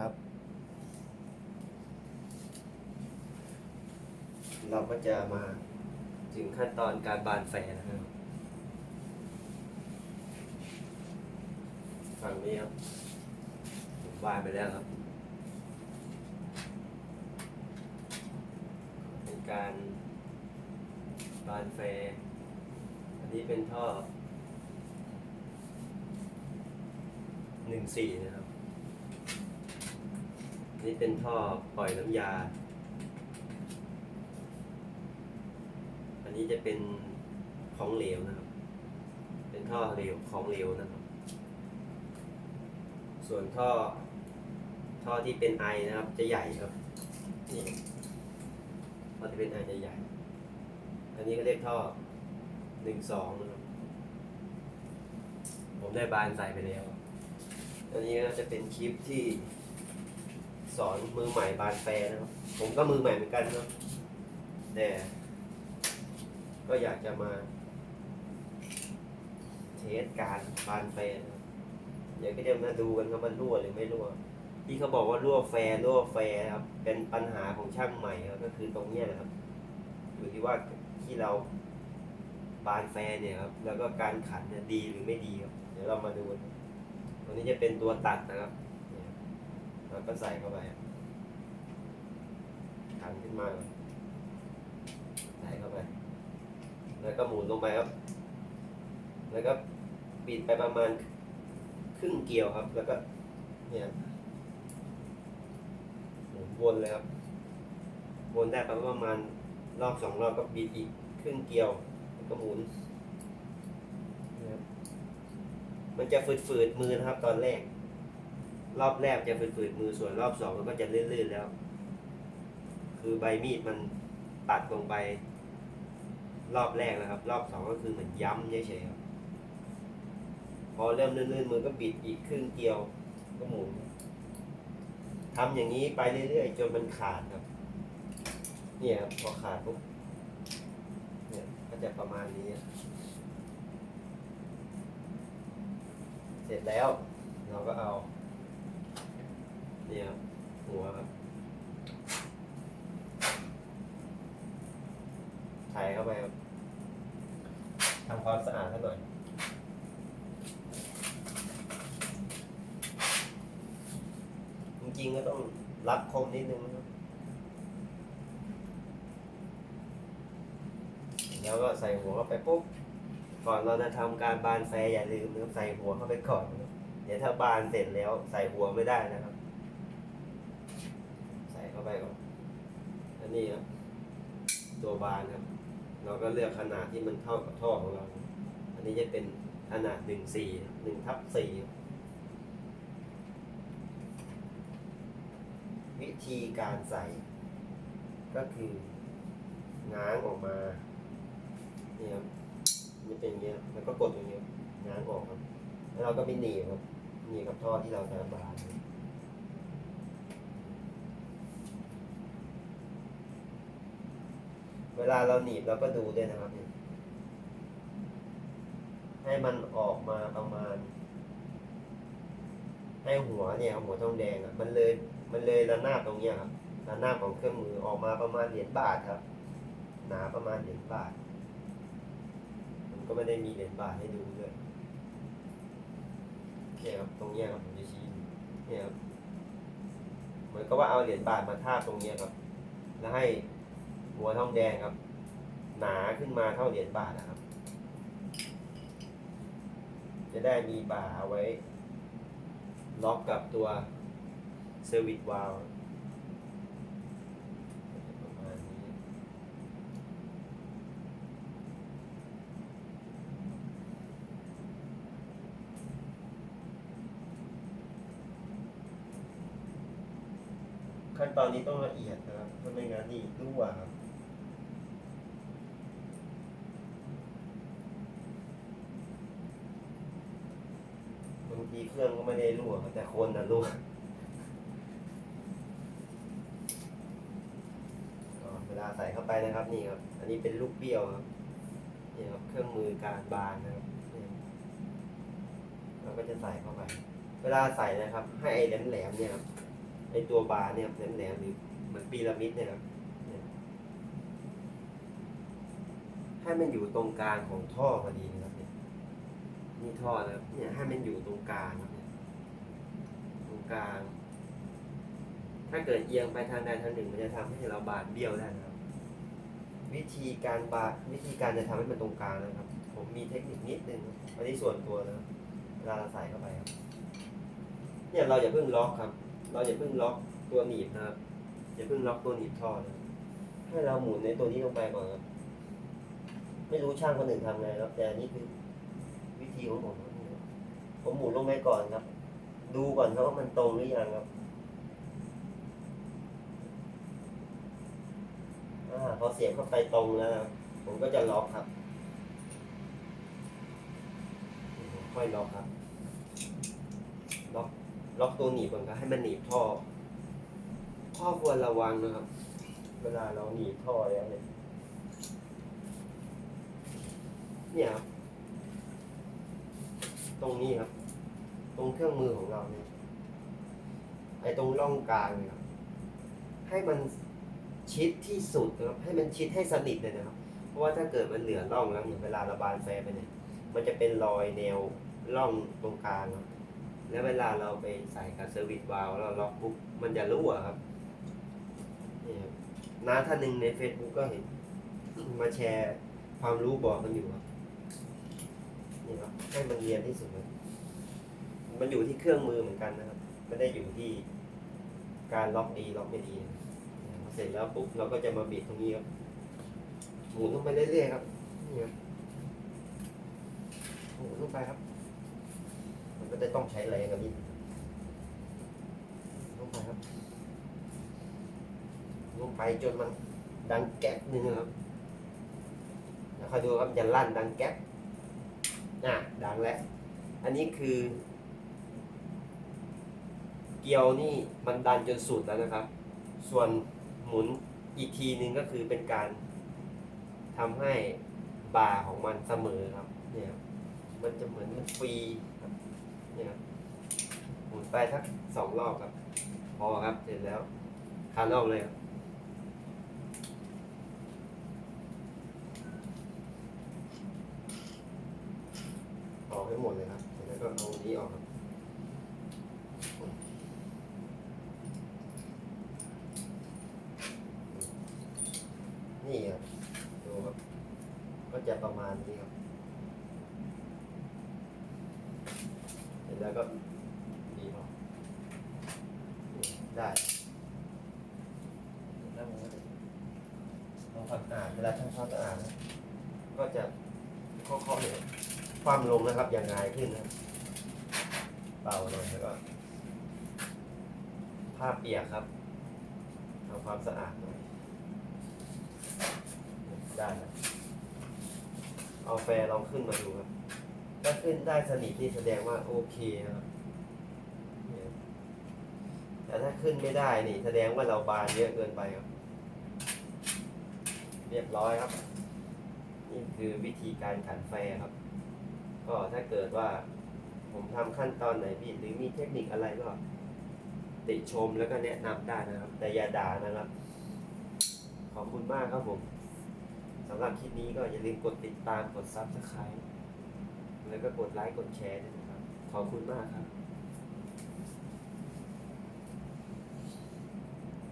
ครับ เราก็จะมาถึงขั้นตอนการบานแฟนะครับฝั่งนี้ครับผมบานไปแล้วครับ เป็นการบานแฟอันนี้เป็นท่อหนึ่งสี่นะครับ นนี้เป็นท่อปล่อยน้ำยา อันนี้จะเป็นของเหลวนะครับ เป็นท่อเหลวของเหลวนะครับ ส่วนท่อ ท่อที่เป็นไอนะครับ จะใหญ่ครับนี่ท่อที่เป็นไอจะใหญ่ อันนี้ก็เรียกท่อหนึ่งสองนะครับ ผมได้บานใส่ไปแล้ว อันนี้ก็จะเป็นคลิปที่ สอนมือใหม่บานแฟนะครับผมก็มือใหม่เหมือนกันเนาะแต่ก็อยากจะมา เทสการบานแฟนเดี๋ยวก็จะมาดูกันครับมันรั่วหรือไม่รั่วที่เขาบอกว่ารั่วแฟร์รั่วแฟร์ครับ เป็นปัญหาของช่างใหม่ครับก็คือตรงเนี้ยนะครับ อยู่ที่ว่าที่เราบานแฟร์เนี่ยครับ แล้วก็การขันเนี่ยดีหรือไม่ดีครับ เดี๋ยวเรามาดูกันนี้จะเป็นตัวตัดนะครับ แล้วก็ใส่เข้าไปครับขันขึ้นมา ใส่เข้าไป แล้วก็หมุนลงไปครับ แล้วก็ปิดไปประมาณครึ่งเกลียวครับ แล้วก็ เนี่ยหมุนวนเลยครับ วนได้ประมาณรอบสองรอบก็ปิดอีกครึ่งเกลียวแล้วก็หมุนนะครับมันจะฝืดๆมือนะครับตอนแรก รอบแรกจะฝืดๆมือส่วนรอบสองมันก็จะลื่นๆแล้ว คือใบมีดมันตัดลงไป รอบแรกนะครับ รอบสองก็คือเหมือนย้ำเฉยๆครับพอเริ่มลื่นๆมือก็บิดอีกครึ่งเกลียวก็หมุนทำอย่างนี้ไปเรื่อยๆจนมันขาดครับ เนี่ยครับพอขาดปุ๊บเนี่ยก็จะประมาณนี้ เสร็จแล้ว เราก็เอา นี่ยครับหัวครับใส่เข้าไปครับทำความสะอาดซะหน่อยจริงๆก็ต้องรับคมนิดนึงนะครับแล้วก็ใส่หัวเข้าไปปุ๊บ ก่อนเราจะทำการบานแฟอย่าลืมนะครับใส่หัวเข้าไปก่อน เดี๋ยวถ้าบานเสร็จแล้วใส่หัวไม่ได้นะครับาไปก่อนอันนี้ครับตัวบานครับ เราก็เลือกขนาดที่มันเท่ากับท่อของเรา อันนี้จะเป็นขนาดหนึ่งสี่หนึ่งทับสี่วิธีการใส่ ก็คือง้างออกมานี่ครับมันเป็นอย่างเงี้ยแล้วก็กดอย่างเงี้ยง้างออกครับ แล้วเราก็ไปหนีบครับหนีบกับท่อที่เราจะบาน เวลาเราหนีบเราก็ดูด้วยนะครับให้มันออกมาประมาณ ให้หัวเนี่ยหัวทองแดงอะมันเลยมันเลยระนาบตรงเนี้ยครับระนาบของเครื่องมือออกมาประมาณเหรียญบาทครับ หนาประมาณเหรียญบาทมันก็ไม่ได้มีเหรียญบาทให้ดูด้วยเนี่ยครับตรงเนี้ยครับผมจะชี้เนี่ยครับเหมือนกับว่าเอาเหรียญบาทมาทาบตรงเนี้ยครับ แล้วให้ หัวทองแดงครับ หนาขึ้นมาเท่าเหรียญบาทนะครับ จะได้มีบาเอาไว้ ล็อกกับตัวเซอร์วิสวาลประมาณนี้ขั้นตอนนี้ต้องละเอียดนะครับถ้าไม่งั้นนี่รั่วครับ บาง ทีเครื่องก็ไม่ได้รั่วแต่คนน่ะรั่วเวลาใส่เข้าไปนะครับนี่ครับ อันนี้เป็นลูกเบี้ยวครับนี่ครับเครื่องมือการบานนะครับเราก็จะใส่เข้าไป เวลาใส่นะครับ ให้ไอ้แหลมๆเนี่ยครับไอ้ตัวบาร์เนี่ยแหลมๆหรือเหมือนพีระมิดเนี่ยครับเนี่ยให้มันอยู่ตรงกลางของท่อพอดีนะครับ นี่ท่อนะครับเนี่ยให้มันอยู่ตรงกลางตรงกลาง ถ้าเกิดเอียงไปทางใดทางหนึ่ง มันจะทำให้เราบาดเบี้ยวได้นะครับ วิธีการบาดวิธีการจะทำให้มันตรงกลางนะครับ ผมมีเทคนิคนิดนึงอันนี้ส่วนตัวนะเวลาเราใส่เข้าไปครับ เนี่ยเราอย่าเพิ่งล็อกครับ เราอย่าเพิ่งล็อกตัวหนีบนะครับอย่าเพิ่งล็อกตัวหนีบท่อนะให้เราหมุนในตัวนี้ลงไปก่อนครับ ไม่รู้ช่างคนอื่นทำไงครับแต่นนี่คือ วิธีของผมผมหมุนลงไปก่อนครับ ดูก่อนครับว่ามันตรงหรือยังครับอพอเสียบเข้าไปตรงแล้วผมก็จะล็อกครับค่อยล็อกครับ ล็อกล็อกตัวหนีบก่อนครับให้มันหนีบท่อข้อควรระวังนะครับ เวลาเราหนีบท่อแล้วเนี่ยเนี่ยครับ ตรงนี้ครับ ตรงเครื่องมือของเราเนี่ยไอ้ตรงร่องกลางเนี่ยครับให้มันชิดที่สุดนะครับ ให้มันชิดให้สนิทเลยนะครับ เพราะว่าถ้าเกิดมันเหลือร่องแล้วเนี่ยเวลาระบายแฟร์ไปเนี่ย มันจะเป็นรอยแนวร่องตรงกลางครับแล้วเวลาเราไปใส่กับเซอร์วิสวาลวเราล็อกปุ๊บมันจะรั่วครับนี่ครับน้าท่านหนึ่งใน Facebook ก็เห็นมาแชร์ความรู้บอกกันอยู่ครับ นี่ครับให้มันเรียนที่สุดมันอยู่ที่เครื่องมือเหมือนกันนะครับไม่ได้อยู่ที่การล็อกดีล็อกไม่ดี เสร็จแล้วปุ๊บเราก็จะมาบีบตรงนี้ครับหมุนลงไปเรื่อยๆครับนี่ครับหมุนลงไปครับ มันก็จะต้องใช้แรงกันนิดลงไปครับลงไปจนมันดังแก๊กนึงนะครับแล้วคอยดูครับจะลั่นดังแก๊ก อะดังแล้ว อันนี้คือ เกลียวนี่มันดันจนสุดแล้วนะครับ ส่วนหมุนอีกทีนึงก็คือเป็นการทำให้บาร์ของมันเสมอครับ เนี่ยครับมันจะเหมือนมันฟรีครับเนี่ยครับหมุนไปทักสองรอบครับ พอครับเสร็จแล้วคานออกเลยครับ ออกให้หมดเลยครับเสร็จแล้วก็เอาอันนี้ออกครับนี่ครับดูครับ ก็จะประมาณนี้ครับเสร็จแล้วก็ดีพอได้แล้วมันก็จะทำความสะอาดเวลาทำความสะอาดนะก็จะเคาะๆเนี่ย ความลงนะครับ อย่างง่ายขึ้นนะเบาหน่อยแล้วก็ผ้าเปียกครับทำความสะอาดหน่อยได้แล้วเอาแฟร์ลองขึ้นมาดูครับ ถ้าขึ้นได้สนิทนี่แสดงว่าโอเคนะครับแต่ถ้าขึ้นไม่ได้นี่ แสดงว่าเราบานเยอะเกินไปครับ เรียบร้อยครับ นี่คือวิธีการขันแฟร์ครับ ก็ถ้าเกิดว่า ผมทำขั้นตอนไหนผิดหรือมีเทคนิคอะไรก็ ติชมแล้วก็แนะนำได้นะครับ แต่อย่าด่านะครับ ขอบคุณมากครับผมสำหรับคลิปนี้ก็อย่าลืมกดติดตามกดซับสไคร b e แล้วก็กดไลค์กดแชร์ด้วยนะครับ ขอบคุณมากครับ